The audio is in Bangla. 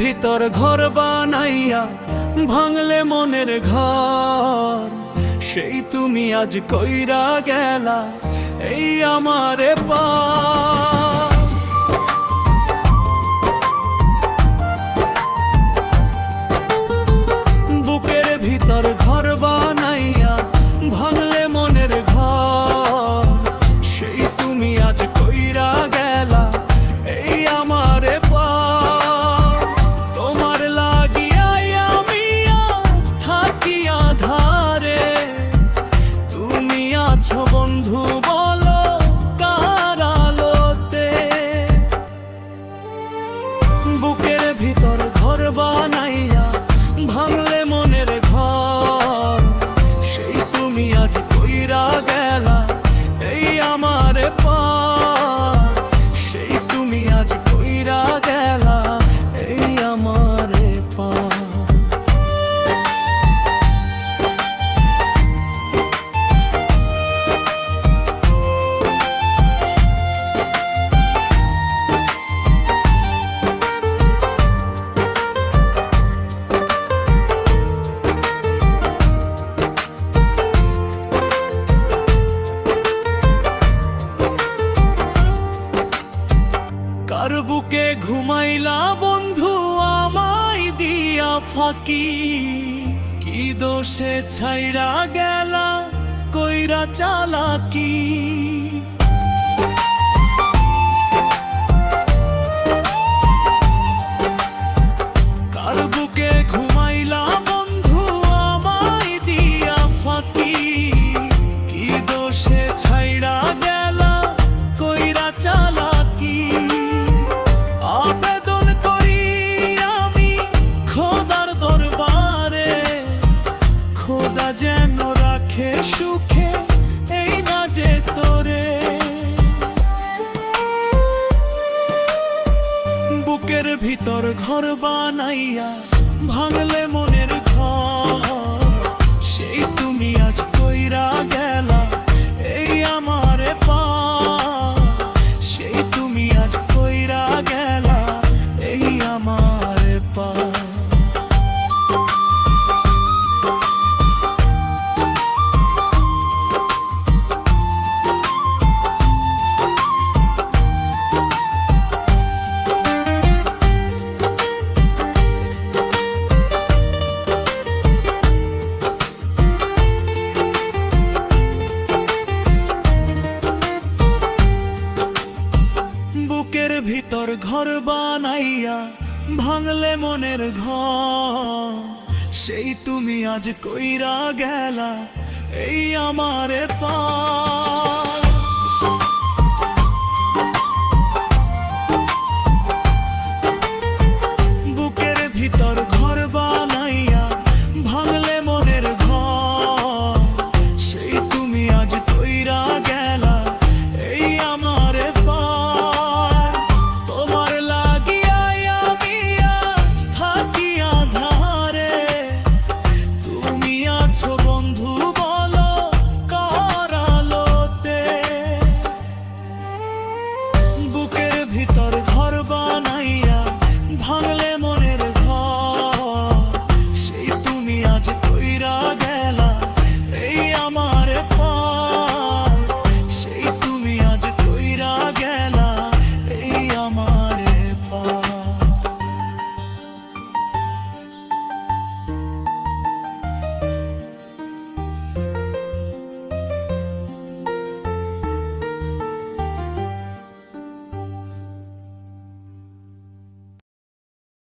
ভিতর ঘর বানাইয়া ভাঙলে মনের ঘর। সেই তুমি আজ কইরা গেলা এই আমারে পা ভিতর ঘর বানাইয়া ভাঙলে ঘুমাইলা বন্ধু আমায় দিয়া ফাঁকি। কি দোষে ছাইরা গেলা কইরা চালাকি খোদা যেন রাখে সুখে এই না যে তোরে। বুকের ভিতর ঘর বানাইয়া ভাঙলে মনের বুকের ভিতর ঘর বানাইয়া ভাঙলে মনের ঘর। সেই তুমি আজ কইরা গেলা, এই আমারে পা। বুকের ভিতর ঘর বানাইয়া ভাঙলে মনের ঘর। সেই তুমি আজ কইরা গেলা, এই আমার সেই তুমি আজ কইরা গেলা, এই আমার পা